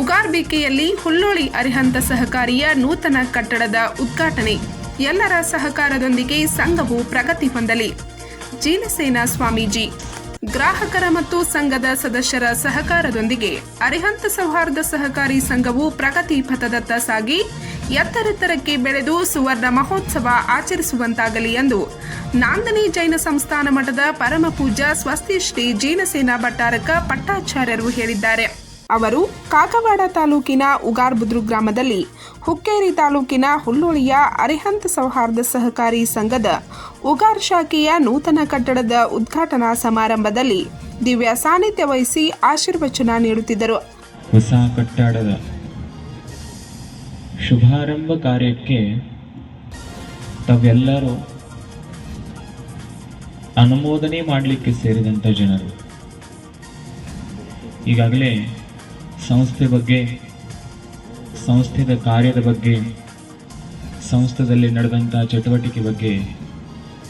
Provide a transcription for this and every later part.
ಉಗಾರ್ಬಿಕೆಯಲ್ಲಿ ಹುಲ್ಲೋಳಿ ಅರಿಹಂತ ಸಹಕಾರಿಯ ನೂತನ ಕಟ್ಟಡದ ಉದ್ಘಾಟನೆ. ಎಲ್ಲರ ಸಹಕಾರದೊಂದಿಗೆ ಸಂಘವು ಪ್ರಗತಿ ಹೊಂದಲಿ. ಜೀನಸೇನ ಸ್ವಾಮೀಜಿ, ಗ್ರಾಹಕರ ಮತ್ತು ಸಂಘದ ಸದಸ್ಯರ ಸಹಕಾರದೊಂದಿಗೆ ಅರಿಹಂತ ಸೌಹಾರ್ದ ಸಹಕಾರಿ ಸಂಘವು ಪ್ರಗತಿ ಪಥದತ್ತ ಸಾಗಿ, ಎತ್ತರೆತ್ತರಕ್ಕೆ ಬೆಳೆದು ಸುವರ್ಣ ಮಹೋತ್ಸವ ಆಚರಿಸುವಂತಾಗಲಿ ಎಂದು ನಾಂದನಿ ಜೈನ ಸಂಸ್ಥಾನ ಮಠದ ಪರಮ ಪೂಜ್ಯ ಸ್ವಸ್ತಿ ಶ್ರೀ ಜೀನಸೇನಾ ಭಟ್ಟಾರಕ ಪಟ್ಟಾಚಾರ್ಯರು ಹೇಳಿದ್ದಾರೆ. ಅವರು ಕಾಕವಾಡ ತಾಲೂಕಿನ ಉಗಾರ್ಬುದ್ರು ಗ್ರಾಮದಲ್ಲಿ ಹುಕ್ಕೇರಿ ತಾಲೂಕಿನ ಹುಲ್ಲೋಳಿಯ ಅರಿಹಂತ ಸೌಹಾರ್ದ ಸಹಕಾರಿ ಸಂಘದ ಉಗಾರ್ ಶಾಖೆಯ ನೂತನ ಕಟ್ಟಡದ ಉದ್ಘಾಟನಾ ಸಮಾರಂಭದಲ್ಲಿ ದಿವ್ಯ ಸಾನ್ನಿಧ್ಯ ವಹಿಸಿ ಆಶೀರ್ವಚನ ನೀಡುತ್ತಿದ್ದರು. ಹೊಸ ಕಟ್ಟಡದ ಶುಭಾರಂಭ ಕಾರ್ಯಕ್ಕೆ ತಾವೆಲ್ಲರೂ ಅನುಮೋದನೆ ಮಾಡಲಿಕ್ಕೆ ಸೇರಿದಂಥ ಜನರು. ಈಗಾಗಲೇ ಸಂಸ್ಥೆ ಬಗ್ಗೆ, ಸಂಸ್ಥೆದ ಕಾರ್ಯದ ಬಗ್ಗೆ ಸಂಸ್ಥೆಯಲ್ಲಿ ನಡೆದಂಥ ಚಟುವಟಿಕೆ ಬಗ್ಗೆ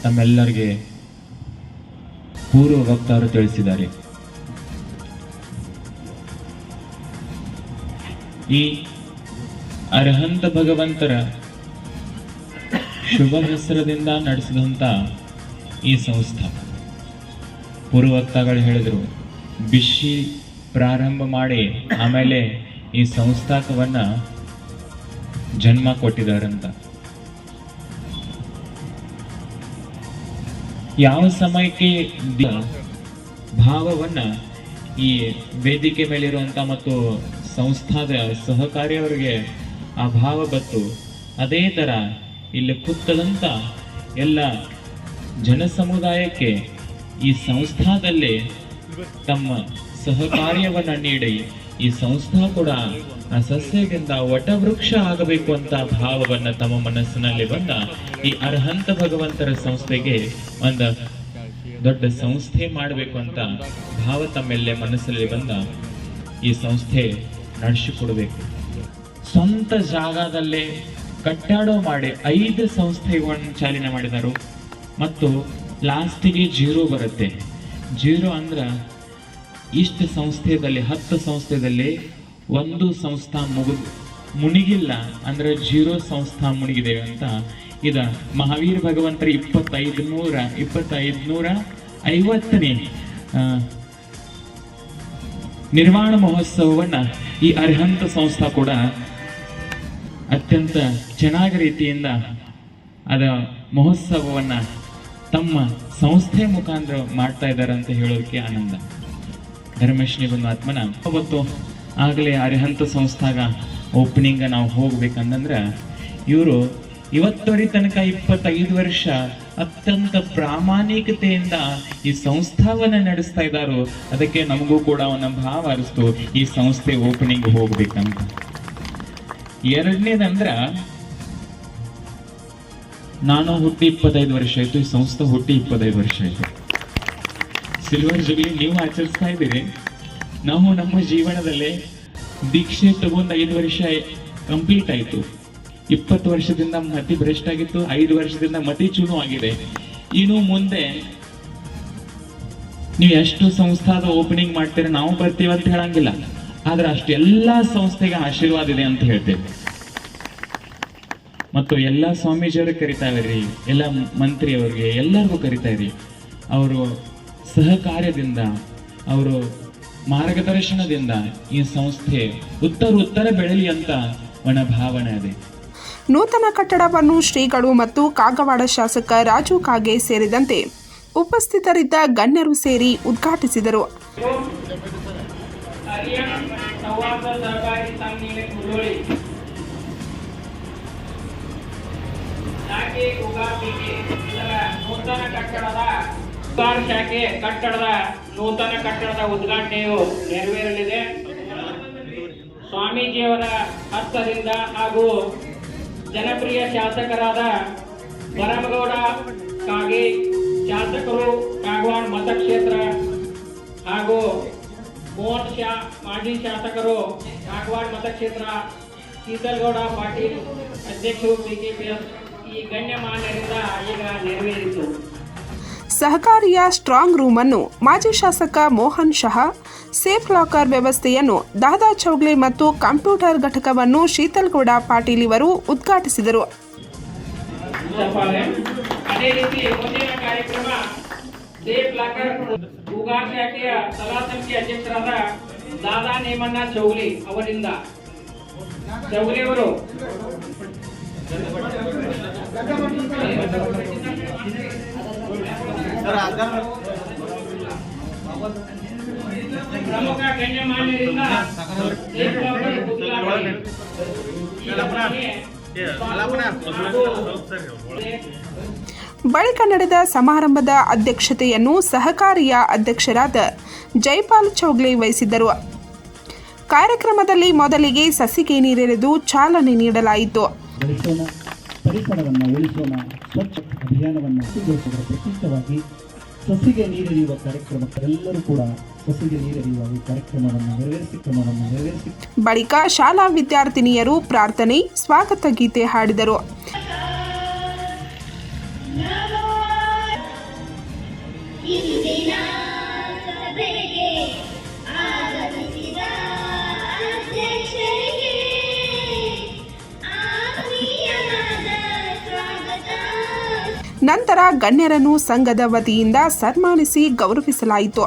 ತಮ್ಮೆಲ್ಲರಿಗೆ ಪೂರ್ವ ವಕ್ತಾರು ತಿಳಿಸಿದ್ದಾರೆ. ಈ ಅರ್ಹಂತ ಭಗವಂತರ ಶುಭ ಹೆಸರದಿಂದ ನಡೆಸಿದಂಥ ಈ ಸಂಸ್ಥೆ. ಪೂರ್ವಕ್ತಾಗಳು ಹೇಳಿದರು ಬಿಸಿ ಪ್ರಾರಂಭ ಮಾಡಿ ಆಮೇಲೆ ಈ ಸಂಸ್ಥಾಕವನ್ನ ಜನ್ಮ ಕೊಟ್ಟಿದ್ದಾರಂತ. ಯಾವ ಸಮಯಕ್ಕೆ ಭಾವವನ್ನ ಈ ವೇದಿಕೆ ಮೇಲಿರುವಂತ ಮತ್ತು ಸಂಸ್ಥಾದ ಸಹಕಾರಿಯವರಿಗೆ ಆ ಭಾವ ಬತ್ತು ಅದೇ ತರ ಇಲ್ಲಿ ಕುತ್ತದಂಥ ಎಲ್ಲ ಜನ ಸಮುದಾಯಕ್ಕೆ ಈ ಸಂಸ್ಥಾದಲ್ಲಿ ತಮ್ಮ ಸಹಕಾರ್ಯವನ್ನ ನೀಡಿ, ಈ ಸಂಸ್ಥಾ ಕೂಡ ಆ ಸಸ್ಯದಿಂದ ವಟವೃಕ್ಷ ಆಗಬೇಕು ಅಂತ ಭಾವವನ್ನ ತಮ್ಮ ಮನಸ್ಸಿನಲ್ಲಿ ಬಂದ ಈ ಅರ್ಹಂತ ಭಗವಂತರ ಸಂಸ್ಥೆಗೆ ಒಂದು ದೊಡ್ಡ ಸಂಸ್ಥೆ ಮಾಡಬೇಕು ಅಂತ ಭಾವ ತಮ್ಮೆಲ್ಲೇ ಮನಸ್ಸಲ್ಲಿ ಬಂದ ಈ ಸಂಸ್ಥೆ ನಡೆಸಿಕೊಡ್ಬೇಕು. ಸ್ವಂತ ಜಾಗದಲ್ಲೇ ಕಟ್ಟಡ ಮಾಡಿ ಐದು ಸಂಸ್ಥೆಗಳನ್ನು ಚಾಲನೆ ಮಾಡಿದರು. ಮತ್ತು ಲಾಸ್ಟಿಗೆ ಜೀರೋ ಬರುತ್ತೆ. ಜೀರೋ ಅಂದ್ರ ಇಷ್ಟು ಸಂಸ್ಥೆಯಲ್ಲಿ, ಹತ್ತು ಸಂಸ್ಥೆದಲ್ಲಿ ಒಂದು ಸಂಸ್ಥಾ ಮುಗಿದು ಮುನಿಗಿಲ್ಲ ಅಂದರೆ ಜೀರೋ ಸಂಸ್ಥಾ ಮುನಿಗಿದ್ದೇವೆ ಅಂತ ಇದ ಮಹಾವೀರ ಭಗವಂತರ ಇಪ್ಪತ್ತೈದು ನೂರ ಇಪ್ಪತ್ತೈದು ನೂರ ಐವತ್ತನೇ ನಿರ್ಮಾಣ ಮಹೋತ್ಸವವನ್ನ ಈ ಅರ್ಹಂತ ಸಂಸ್ಥಾ ಕೂಡ ಅತ್ಯಂತ ಚೆನ್ನಾಗಿ ರೀತಿಯಿಂದ ಅದ ಮಹೋತ್ಸವವನ್ನು ತಮ್ಮ ಸಂಸ್ಥೆ ಮುಖಾಂತರ ಮಾಡ್ತಾ ಇದ್ದಾರೆ ಅಂತ ಹೇಳೋದಕ್ಕೆ ಆನಂದ. ಧರ್ಮೇಶ್ನಿ ಬಂದು ಆತ್ಮನ. ಅವತ್ತು ಆಗಲೇ ಅರಿಹಂತ ಸಂಸ್ಥಾಗ ಓಪನಿಂಗ್ ನಾವು ಹೋಗ್ಬೇಕಂದಂದ್ರ ಇವರು ಇವತ್ತವರೆ ತನಕ ಇಪ್ಪತ್ತೈದು ವರ್ಷ ಅತ್ಯಂತ ಪ್ರಾಮಾಣಿಕತೆಯಿಂದ ಈ ಸಂಸ್ಥಾವನ್ನ ನಡೆಸ್ತಾ ಇದ್ದಾರೋ. ಅದಕ್ಕೆ ನಮಗೂ ಕೂಡ ಒಂದು ಭಾವ ಅರಿಸ್ತು. ಈ ಸಂಸ್ಥೆ ಓಪನಿಂಗ್ ಹೋಗ್ಬೇಕಂತ. ಎರಡನೇದಂದ್ರ ನಾನು ಹುಟ್ಟಿ ಇಪ್ಪತ್ತೈದು ವರ್ಷ ಆಯ್ತು, ಈ ಸಂಸ್ಥೆ ಹುಟ್ಟಿ ಇಪ್ಪತ್ತೈದು ವರ್ಷ ಆಯ್ತು. ಸಿಲ್ವರ್ ಜುಬ್ಲಿ ನೀವು ಆಚರಿಸ್ತಾ ಇದ್ದೀರಿ. ನಾವು ನಮ್ಮ ಜೀವನದಲ್ಲಿ ದೀಕ್ಷೆ ತಗೊಂಡು ಐದು ವರ್ಷ ಕಂಪ್ಲೀಟ್ ಆಯಿತು. ಇಪ್ಪತ್ತು ವರ್ಷದಿಂದ ಮತಿ ಭ್ರಷ್ಟ ಆಗಿತ್ತು, ಐದು ವರ್ಷದಿಂದ ಮತಿ ಚೂನು ಆಗಿದೆ. ಇನ್ನು ಮುಂದೆ ನೀವು ಎಷ್ಟು ಸಂಸ್ಥಾದ ಓಪನಿಂಗ್ ಮಾಡ್ತೀರಾ ನಾವು ಬರ್ತೀವಿ ಅಂತ ಹೇಳಂಗಿಲ್ಲ. ಆದ್ರೆ ಅಷ್ಟೆಲ್ಲಾ ಸಂಸ್ಥೆಗೆ ಆಶೀರ್ವಾದ ಇದೆ ಅಂತ ಹೇಳ್ತೇವೆ ಮತ್ತು ಎಲ್ಲ ಸ್ವಾಮೀಜಿಯವರು ಕರಿತಾ ಇದ್ರಿ ಎಲ್ಲ ಮಂತ್ರಿಯವರಿಗೆ ಎಲ್ಲರಿಗೂ ಕರಿತಾ ಇರಿ ಅವರು ಸಹಕಾರ್ಯದಿಂದ ಅವರು ಮಾರ್ಗದರ್ಶನದಿಂದ ಈ ಸಂಸ್ಥೆ ಉತ್ತರ ಉತ್ತರ ಬೆಳಲಿ ಅಂತ ಒಣ ಭಾವನೆ ಇದೆ ನೂತನ ಕಟ್ಟಡವನ್ನು ಶ್ರೀಗಳು ಮತ್ತು ಕಾಗವಾಡ ಶಾಸಕ ರಾಜು ಕಾಗೆ ಸೇರಿದಂತೆ ಉಪಸ್ಥಿತರಿದ್ದ ಗಣ್ಯರು ಸೇರಿ ಉದ್ಘಾಟಿಸಿದರು. ನೂತನ ಕಟ್ಟಡದ ಉಗಾರ್ ಶಾಖೆ ಕಟ್ಟಡದ ನೂತನ ಕಟ್ಟಡದ ಉದ್ಘಾಟನೆಯು ನೆರವೇರಲಿದೆ. ಸ್ವಾಮೀಜಿಯವರ ಹಸ್ತದಿಂದ ಹಾಗೂ ಜನಪ್ರಿಯ ಶಾಸಕರಾದ ಬರಮಗೌಡ ಕಾಗಿ, ಶಾಸಕರು ಕಾಗವಾಡ ಮತಕ್ಷೇತ್ರ ಹಾಗೂ ಮೋಹನ್ ಶಾ, ಮಾಜಿ ಶಾಸಕರು ಕಾಗವಾಡ ಮತಕ್ಷೇತ್ರ, ಶೀತಲ್ಗೌಡ ಪಾಟೀಲ್ ಅಧ್ಯಕ್ಷರು ಬಿಜೆಪಿ ಈ ಗಣ್ಯಮಾನ್ಯರಿಂದ ಈಗ ನೆರವೇರಿತು. ಸಹಕಾರಿಯ ಸ್ಟ್ರಾಂಗ್ ರೂಮ್ ಅನ್ನು ಮಾಜಿ ಶಾಸಕ ಮೋಹನ್ ಶಹಾ ಸೇಫ್ ಲಾಕರ್ ವ್ಯವಸ್ಥೆಯನ್ನು ದಾದಾ ಚೌಗ್ಲೆ ಮತ್ತು ಕಂಪ್ಯೂಟರ್ ಘಟಕವನ್ನು ಶೀತಲ್ಗೌಡ ಪಾಟೀಲ್ ಇವರು ಉದ್ಘಾಟಿಸಿದರು. ನೇಮಣ್ಣ ಅವರಿಂದ. ಪ್ರಮುಖ ಗಣ್ಯಮಾನ್ಯರಿಂದ ಬಳಿಕ ನಡೆದ ಸಮಾರಂಭದ ಅಧ್ಯಕ್ಷತೆಯನ್ನು ಸಹಕಾರಿಯ ಅಧ್ಯಕ್ಷರಾದ ಜೈಪಾಲ್ ಚೌಗ್ಲೆ ವಹಿಸಿದ್ದರು. ಕಾರ್ಯಕ್ರಮದಲ್ಲಿ ಮೊದಲಿಗೆ ಸಸಿಗೆ ನೀರೆರೆದು ಚಾಲನೆ ನೀಡಲಾಯಿತು. ಪರಿಸರವನ್ನು ಉಳಿಸೋಣ. ಸ್ವಚ್ಛ ಅಭಿಯಾನವನ್ನು ಸುಗೊಳಿಸುವುದರ ಪ್ರತ್ಯೇಕವಾಗಿ ಸಸಿಗೆ ನೀರೆರೆಯುವ ಕಾರ್ಯಕ್ರಮ ಎಲ್ಲರೂ ಕೂಡ ಸಸಿಗೆ ನೀರೆರೆಯುವ ಈ ಕಾರ್ಯಕ್ರಮವನ್ನು ನೆರವೇರಿಸಿ ಕ್ರಮವನ್ನು ನೆರವೇರಿಸಿ. ಬಳಿಕ ಶಾಲಾ ವಿದ್ಯಾರ್ಥಿನಿಯರು ಪ್ರಾರ್ಥನೆ ಸ್ವಾಗತ ಗೀತೆ ಹಾಡಿದರು. ನಂತರ ಗಣ್ಯರನ್ನು ಸಂಘದ ವತಿಯಿಂದ ಸನ್ಮಾನಿಸಿ ಗೌರವಿಸಲಾಯಿತು.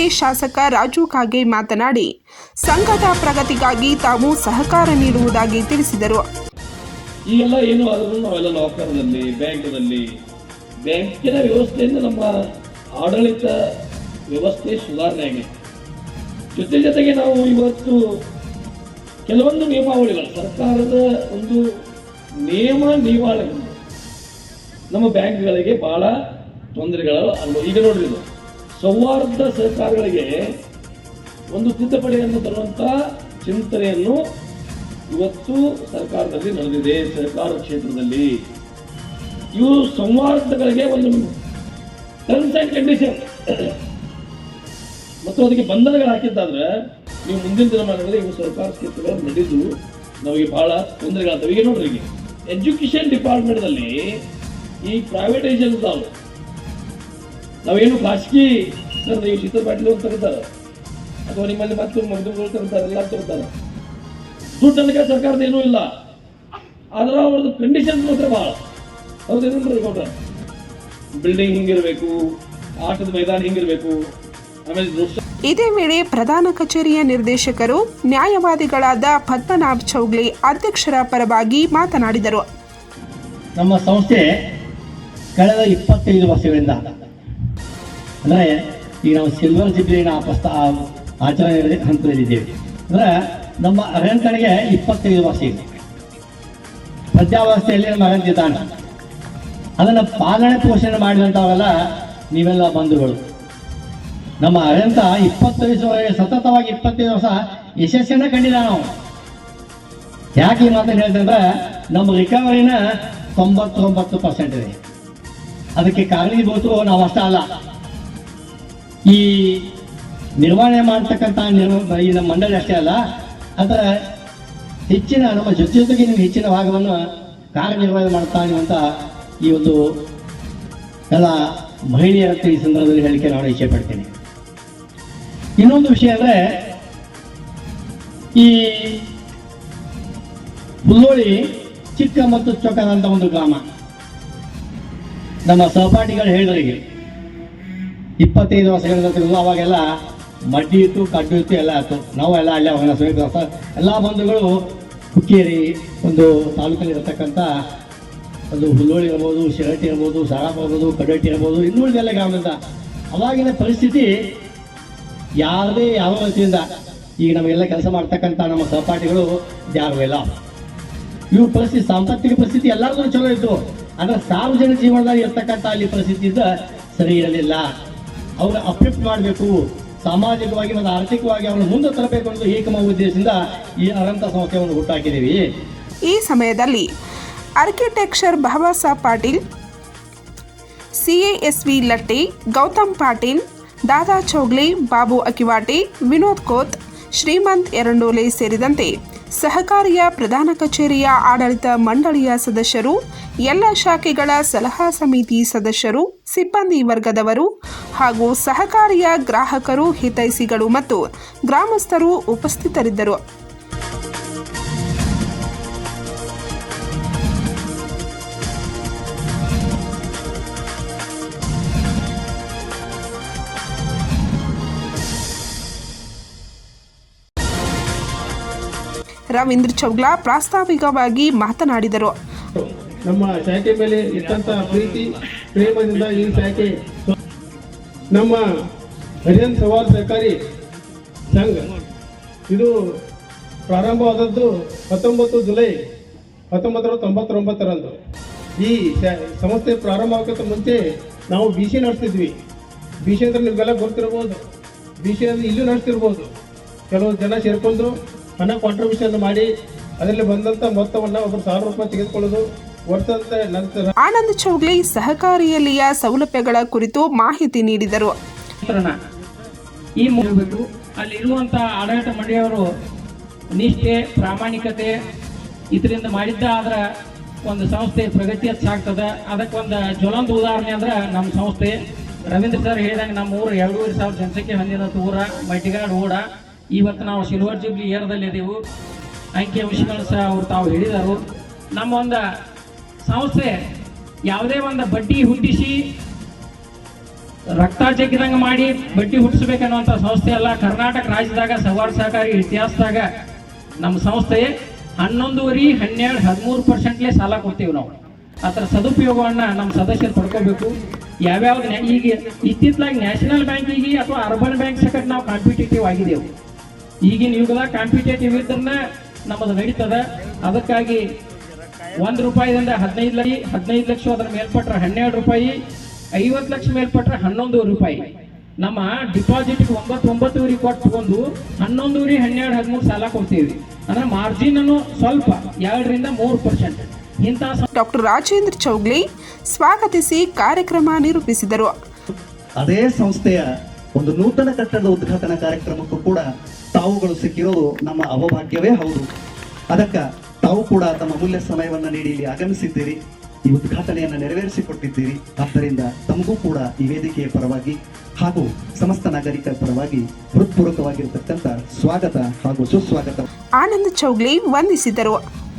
ಈ ಶಾಸಕ ರಾಜು ಕಾಗೆ ಮಾತನಾಡಿ ಸಂಘದ ಪ್ರಗತಿಗಾಗಿ ತಾವು ಸಹಕಾರ ನೀಡುವುದಾಗಿ ತಿಳಿಸಿದರು. ಈಗೆಲ್ಲ ಏನು ಆದರೂ ನಾವೆಲ್ಲ ಲಾಕರ್ನಲ್ಲಿ ಬ್ಯಾಂಕ್ನಲ್ಲಿ ಬ್ಯಾಂಕಿನ ವ್ಯವಸ್ಥೆಯಿಂದ ನಮ್ಮ ಆಡಳಿತ ವ್ಯವಸ್ಥೆ ಸುಧಾರಣೆ ಆಗಿದೆ. ಜೊತೆ ಜೊತೆಗೆ ನಾವು ಇವತ್ತು ಕೆಲವೊಂದು ನಿಯಮಾವಳಿಗಳು, ಸರ್ಕಾರದ ಒಂದು ನಿಯಮ ನಿಯಮಾವಳಿಗಳು ನಮ್ಮ ಬ್ಯಾಂಕ್ಗಳಿಗೆ ಭಾಳ ತೊಂದರೆಗಳು ಅಲ್ಲ ಈಗ ನೋಡ್ರಿ ಸೌಹಾರ್ದ ಸಹಕಾರಗಳಿಗೆ ಒಂದು ತಿದ್ದುಪಡಿಯನ್ನು ತರುವಂಥ ಚಿಂತನೆಯನ್ನು ಇವತ್ತು ಸರ್ಕಾರದಲ್ಲಿ ನಡೆದಿದೆ, ಸರ್ಕಾರ ಕ್ಷೇತ್ರದಲ್ಲಿ. ಇವು ಸಂವಾದಗಳಿಗೆ ಒಂದು ಟರ್ಮ್ಸ್ ಆ್ಯಂಡ್ ಕಂಡೀಷನ್ ಮತ್ತು ಅದಕ್ಕೆ ಬಂಧನಗಳು ಹಾಕಿದ್ದಾದ್ರೆ ನೀವು ಮುಂದಿನ ದಿನಮಾನಗಳಲ್ಲಿ ಇವು ಸರ್ಕಾರ ಕ್ಷೇತ್ರಗಳು ನಡೆದು ನಮಗೆ ಬಹಳ ತೊಂದರೆಗಳಾಗ್ತವೆ. ಈಗ ನೋಡ್ರಿ ಎಜುಕೇಷನ್ ಎಜುಕೇಶನ್ ಡಿಪಾರ್ಟ್ಮೆಂಟ್ದಲ್ಲಿ ಈ ಪ್ರೈವೇಟೈಸೇಷನ್ ನಾವೇನು ಖಾಸಗಿ ಸರ್ ನೀವು ಶೀತಲ್ ಪಾಟೀಲ್ ಅಂತ ಕರೀತಾರೆ ಅಥವಾ ನಿಮ್ಮಲ್ಲಿ ಮತ್ತೆ ಮಗದುಗಳು ತರ್ತಾರೆ ಎಲ್ಲ ತರ್ತಾರೆ. ದುಡ್ಡು ನನಗೆ ಸರ್ಕಾರದ ಏನೂ ಇಲ್ಲ. ಆದ್ರೆ ಅವ್ರದ್ದು ಕಂಡೀಷನ್ ಮಾತ್ರ ಭಾಳ. ಏನು ಗೌಡ್ರ ಬಿಲ್ಡಿಂಗ್ ಹಿಂಗಿರಬೇಕು ಆಟದ ಮೈದಾನ ಹಿಂಗಿರ್ಬೇಕು. ಆಮೇಲೆ ದೃಶ್ಯ ಇದೇ ವೇಳೆ ಪ್ರಧಾನ ಕಚೇರಿಯ ನಿರ್ದೇಶಕರು ನ್ಯಾಯವಾದಿಗಳಾದ ಪದ್ಮನಾಭ್ ಚೌಗ್ಲಿ ಅಧ್ಯಕ್ಷರ ಪರವಾಗಿ ಮಾತನಾಡಿದರು. ನಮ್ಮ ಸಂಸ್ಥೆ ಕಳೆದ ಇಪ್ಪತ್ತೈದು ವರ್ಷಗಳಿಂದ ಅಂದರೆ ಈಗ ನಾವು ಸಿಲ್ವರ್ ಜಿಬ್ಲಿನ ಪಸ್ತ ಆಚರಣೆ ಹಂತದಲ್ಲಿದ್ದೇವೆ ಅಂದರೆ ನಮ್ಮ ಅರಣ್ಯಗೆ ಇಪ್ಪತ್ತೈದು ವರ್ಷ ಇದೆ. ಮಧ್ಯಾವಸ್ಥೆಯಲ್ಲಿ ನಮ್ಮ ಅರಂತಿದ್ದಾನೆ ಅದನ್ನು ಪಾಲನೆ ಪೋಷಣೆ ಮಾಡಿದಂಥವರೆಲ್ಲ ನೀವೆಲ್ಲ ಬಂಧುಗಳು. ನಮ್ಮ ಅರಣ್ಯ ಇಪ್ಪತ್ತೈದು ವರ್ಷ ಸತತವಾಗಿ ಇಪ್ಪತ್ತೈದು ವರ್ಷ ಯಶಸ್ಸನ್ನು ಕಂಡಿಲ್ಲ ನಾವು. ಯಾಕೆ ಈ ಮಾತನ್ನು ಹೇಳ್ತಂದ್ರೆ ನಮ್ಮ ರಿಕವರಿನ ತೊಂಬತ್ತೊಂಬತ್ತು ಪರ್ಸೆಂಟ್ ಇದೆ. ಅದಕ್ಕೆ ಕಾರಣೀಭೂತರು ನಾವು ಅಷ್ಟೇ ಅಲ್ಲ. ಈ ನಿರ್ವಹಣೆ ಮಾಡ್ತಕ್ಕಂಥ ನಿರ್ವ, ಈ ನಮ್ಮ ಮಂಡಳಿ ಅಷ್ಟೇ ಅಲ್ಲ ಅದರ ಹೆಚ್ಚಿನ ನಮ್ಮ ಜೊತೆ ಜೊತೆಗೆ ನಿಮ್ಗೆ ಹೆಚ್ಚಿನ ಭಾಗವನ್ನು ಕಾರ್ಯನಿರ್ವಹಣೆ ಮಾಡ್ತಾ ಇರುವಂತ ಈ ಒಂದು ಎಲ್ಲ ಮಹಿಳೆಯರ ಈ ಸಂದರ್ಭದಲ್ಲಿ ಹೇಳಿಕೆ ನಾನು ಇಚ್ಛೆ ಪಡ್ತೀನಿ. ಇನ್ನೊಂದು ವಿಷಯ ಅಂದ್ರೆ, ಈ ಹುಲ್ಲೋಳಿ ಚಿಕ್ಕ ಮತ್ತು ಚೊಕ್ಕದಂತ ಒಂದು ಗ್ರಾಮ. ನಮ್ಮ ಸಹಪಾಠಿಗಳು ಹೇಳಿದ್ರಿಗೆ ಇಪ್ಪತ್ತೈದು ವರ್ಷಗಳಿಂದ ತೆಗೆದು ಅವಾಗೆಲ್ಲ ಮಡ್ಡಿ ಇತ್ತು, ಕಡ್ಡು ಇತ್ತು, ಎಲ್ಲ ಆಯಿತು. ನಾವು ಎಲ್ಲ ಅಲ್ಲೇ ಅವಾಗ ಸಮೀಪ ಎಲ್ಲ ಬಂಧುಗಳು ಹುಕ್ಕೇರಿ, ಒಂದು ತಾಲೂಕಲ್ಲಿ ಇರತಕ್ಕಂಥ ಒಂದು ಹುಲ್ಲೋಳಿ ಇರ್ಬೋದು ಶಿರಟ್ಟಿ ಇರ್ಬೋದು ಸಾರಾಪ ಇರ್ಬೋದು, ಕಡಟ್ಟಿ ಇರ್ಬೋದು, ಇನ್ನುಳಿದೆಲ್ಲ ಗ್ರಾಮದಿಂದ. ಅವಾಗಿನ ಪರಿಸ್ಥಿತಿ ಯಾರದೇ ಯಾವ ರೀತಿಯಿಂದ ಈಗ ನಮಗೆಲ್ಲ ಕೆಲಸ ಮಾಡ್ತಕ್ಕಂಥ ನಮ್ಮ ಸಹಪಾಠಿಗಳು, ಯಾರು ಇಲ್ಲ. ಇವು ಪರಿಸ್ಥಿತಿ ಸಾಂಪತ್ತಿಕ ಪರಿಸ್ಥಿತಿ ಎಲ್ಲರಿಗೂ ಚಲೋ ಇತ್ತು. ಆದರೆ ಸಾರ್ವಜನಿಕ ಜೀವನದಲ್ಲಿ ಇರ್ತಕ್ಕಂಥ ಅಲ್ಲಿ ಪರಿಸ್ಥಿತಿ ಸರಿ ಇರಲಿಲ್ಲ. ಅವ್ರ ಅಪ್ಲಿಫ್ಟ್ ಮಾಡಬೇಕು. ಸಾಮಾಜಿಕವಾಗಿ ಮತ್ತು ಆರ್ಥಿಕವಾಗಿ ಅವನು ಮುಂದೆ ತರಬೇಕು ಅನ್ನೋದು ಏಕಮ ಉದ್ದೇಶದಿಂದ ಈ ಅನಂತ ಸಂಸ್ಥೆಯನ್ನು ಹುಟ್ಟಾಕಿದ್ದೀವಿ. ಈ ಸಮಯದಲ್ಲಿ ಆರ್ಕಿಟೆಕ್ಚರ್ ಬಾಬಾಸಾಹ್ ಪಾಟೀಲ್ ಸಿಎಎಸ್ವಿ ಲಟ್ಟಿ ಗೌತಮ್ ಪಾಟೀಲ್ ದಾದಾ ಚೌಗ್ಲಿ ಬಾಬು ಅಕಿವಾಟಿ ವಿನೋದ್ ಕೋತ್ ಶ್ರೀಮಂತ್ ಎರಂಡೋಲೆ ಸೇರಿದಂತೆ ಸಹಕಾರಿಯ ಪ್ರಧಾನ ಕಚೇರಿಯ ಆಡಳಿತ ಮಂಡಳಿಯ ಸದಸ್ಯರು, ಎಲ್ಲ ಶಾಖೆಗಳ ಸಲಹಾ ಸಮಿತಿ ಸದಸ್ಯರು, ಸಿಬ್ಬಂದಿ ವರ್ಗದವರು ಹಾಗೂ ಸಹಕಾರಿಯ ಗ್ರಾಹಕರು ಹಿತೈಷಿಗಳು ಮತ್ತು ಗ್ರಾಮಸ್ಥರು ಉಪಸ್ಥಿತರಿದ್ದರು. ರವೀಂದ್ರ ಚೌಗ್ಲಾ ಪ್ರಾಸ್ತಾವಿಕವಾಗಿ ಮಾತನಾಡಿದರು. ನಮ್ಮ ಶಾಖೆ ಮೇಲೆ ಇಟ್ಟಂತಹ ಪ್ರೀತಿ, ಪ್ರೇಮದಿಂದ ಈ ಶಾಖೆ ನಮ್ಮ ಹರಿಯನ್ ಸವಾಲ್ ಸಹಕಾರಿ ಸಂಘ. ಇದು ಪ್ರಾರಂಭವಾದದ್ದು ಹತ್ತೊಂಬತ್ತು ಜುಲೈ ಹತ್ತೊಂಬತ್ತು ನೂರ ತೊಂಬತ್ತೊಂಬತ್ತರಂದು. ಈ ಸಂಸ್ಥೆ ಪ್ರಾರಂಭ ಆಗೋಕ್ಕಿಂತ ಮುಂಚೆ ನಾವು ಬಿ ಸಿ ನಡೆಸ್ತಿದ್ವಿ. ಬಿ ಸಿ ಅಂದ್ರೆ ನಿಮಗೆಲ್ಲ ಗೊತ್ತಿರ್ಬೋದು. ಬಿ ಸಿ ಅಂದ್ರೆ ಇಲ್ಲೂ ನಡೆಸ್ತಿರ್ಬೋದು. ಕೆಲವು ಜನ ಸೇರ್ಕೊಂಡು ಹಣ ಕಾಂಟ್ರಿಬ್ಯೂಷನ್ ಮಾಡಿ ಅದರಲ್ಲಿ ಬಂದಂಥ ಮೊತ್ತವನ್ನು ಒಬ್ಬರು ಸಾವಿರ ರೂಪಾಯಿ ತೆಗೆದುಕೊಳ್ಳೋದು ನಂತರ ಆನಂದ್ ಚೌಗ್ಲಿ ಸಹಕಾರಿಯಲ್ಲಿಯ ಸೌಲಭ್ಯಗಳ ಕುರಿತು ಮಾಹಿತಿ ನೀಡಿದರು. ಅಲ್ಲಿರುವಂತಹ ಈ ಮೂಲಕ ಅಲ್ಲಿರುವಂಥ ಆಡಳಿತ ಮಂಡಳಿಯವರು ನಿಷ್ಠೆ ಪ್ರಾಮಾಣಿಕತೆ ಇದರಿಂದ ಮಾಡಿದ್ದ ಆದ್ರೆ ಒಂದು ಸಂಸ್ಥೆ ಪ್ರಗತಿ ಹೆಚ್ಚಾಗ್ತದೆ ಅದಕ್ಕೆ ಒಂದು ಜ್ವಲಂತ ಉದಾಹರಣೆ ಅಂದ್ರೆ ನಮ್ಮ ಸಂಸ್ಥೆ ರವೀಂದ್ರ ಸರ್ ಹೇಳಿದಂಗೆ ನಮ್ಮ ಊರು ಎರಡೂವರೆ ಸಾವಿರ ಜನಸಂಖ್ಯೆ ಹೊಂದಿದಂಥ ಊರ ಮಟ್ಟಿಗಾಡ್ ಓಡ. ಇವತ್ತು ನಾವು ಸಿಲ್ವರ್ ಜೂಬ್ಲಿ ಏರದಲ್ಲಿದ್ದೀವಿ ಅಂಕಿ ಅಂಶಗಳು ಸಹ ಅವ್ರು ತಾವು ಹೇಳಿದರು. ನಮ್ಮ ಒಂದು ಸಂಸ್ಥೆ ಯಾವುದೇ ಒಂದು ಬಡ್ಡಿ ಹುಟ್ಟಿಸಿ ರಕ್ತ ಜಗ್ಗಿದಂಗೆ ಮಾಡಿ ಬಡ್ಡಿ ಹುಟ್ಟಿಸ್ಬೇಕನ್ನುವಂಥ ಸಂಸ್ಥೆ ಅಲ್ಲ, ಕರ್ನಾಟಕ ರಾಜ್ಯದಾಗ ಸವಾರ್ ಸಹಕಾರಿ ಇತಿಹಾಸದಾಗ ನಮ್ಮ ಸಂಸ್ಥೆ ಹನ್ನೊಂದುವರೆ ಹನ್ನೆರಡು ಹದಿಮೂರು ಪರ್ಸೆಂಟ್ಲೇ ಸಾಲ ಕೊಡ್ತೀವಿ ನಾವು. ಅದರ ಸದುಪಯೋಗವನ್ನು ನಮ್ಮ ಸದಸ್ಯರು ಪಡ್ಕೋಬೇಕು. ಯಾವ್ಯಾವ್ದು ಈಗ ಇತ್ತಿತ್ತಲಾಗಿ ನ್ಯಾಷನಲ್ ಬ್ಯಾಂಕಿಗೆ ಅಥವಾ ಅರ್ಬನ್ ಬ್ಯಾಂಕ್ ಸಕಟ್ ನಾವು ಕಾಂಪಿಟೇಟಿವ್ ಆಗಿದ್ದೇವೆ. ಈಗಿನ ಯುಗದ ಕಾಂಪಿಟೇಟಿವ್ ಇದ್ರನ್ನ ನಮ್ಮದು ನಡೀತದ. ಅದಕ್ಕಾಗಿ ಒಂದು ರೂಪಾಯಿದಿಂದ ಹದಿನೈದು ಲಕ್ಷ ಹದಿನೈದು ಲಕ್ಷ ಅದರ ಮೇಲ್ಪಟ್ರೆ ಹನ್ನೆರಡು ರೂಪಾಯಿ ಐವತ್ತು ಲಕ್ಷ ಮೇಲ್ಪಟ್ರೆ ಹನ್ನೊಂದು ರೂಪಾಯಿ. ನಮ್ಮ ಡಿಪಾಸಿಟ್ ಒಂಬತ್ತು ಒಂಬತ್ತುವರೆ ಕೊಟ್ಟು ತಗೊಂಡು ಹನ್ನೊಂದುವರೆ ಹನ್ನೆರಡು ಹದಿಮೂರು ಸಾಲ ಕೊಡ್ತೀವಿ. ಅಂದ್ರೆ ಮಾರ್ಜಿನ್ ಅನ್ನು ಸ್ವಲ್ಪ ಎರಡರಿಂದ ಮೂರು ಪರ್ಸೆಂಟ್ ಇಂಥ ಡಾಕ್ಟರ್ ರಾಜೇಂದ್ರ ಚೌಗ್ಲಿ ಸ್ವಾಗತಿಸಿ ಕಾರ್ಯಕ್ರಮ ನಿರೂಪಿಸಿದರು. ಅದೇ ಸಂಸ್ಥೆಯ ಒಂದು ನೂತನ ಕಟ್ಟಡದ ಉದ್ಘಾಟನಾ ಕಾರ್ಯಕ್ರಮಕ್ಕೂ ಕೂಡ ತಾವುಗಳು ಸಿಕ್ಕಿರೋದು ನಮ್ಮ ಅವಭಾಗ್ಯವೇ ಹೌದು. ಅದಕ್ಕ ತಾವು ಕೂಡ ತಮ್ಮ ಅಮೂಲ್ಯ ಸಮಯವನ್ನ ನೀಡಿ ಇಲ್ಲಿ ಆಗಮಿಸಿದ್ದೀರಿ. ಈ ಉದ್ಘಾಟನೆಯನ್ನ ನೆರವೇರಿಸಿಕೊಟ್ಟಿದ್ದೀರಿ. ಆದ್ದರಿಂದ ತಮಗೂ ಕೂಡ ಈ ವೇದಿಕೆಯ ಪರವಾಗಿ ಹಾಗೂ ಸಮಸ್ತ ನಾಗರಿಕರ ಪರವಾಗಿ ಹೃತ್ಪೂರ್ವಕವಾಗಿರತಕ್ಕಂಥ ಸ್ವಾಗತ ಹಾಗೂ ಸುಸ್ವಾಗತ. ಆನಂದ್ ಚೌಗ್ಲಿ ವಂದಿಸಿದರು.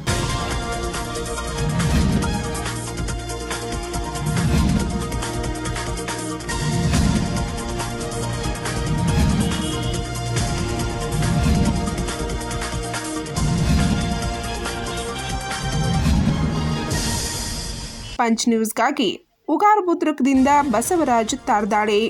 ಪಂಚ್ ನ್ಯೂಸ್ಗಾಗಿ ಉಗಾರ್ ಬುದ್ರಕ್ದಿಂದ ಬಸವರಾಜ್ ತಾರ್ದಾಳೆ.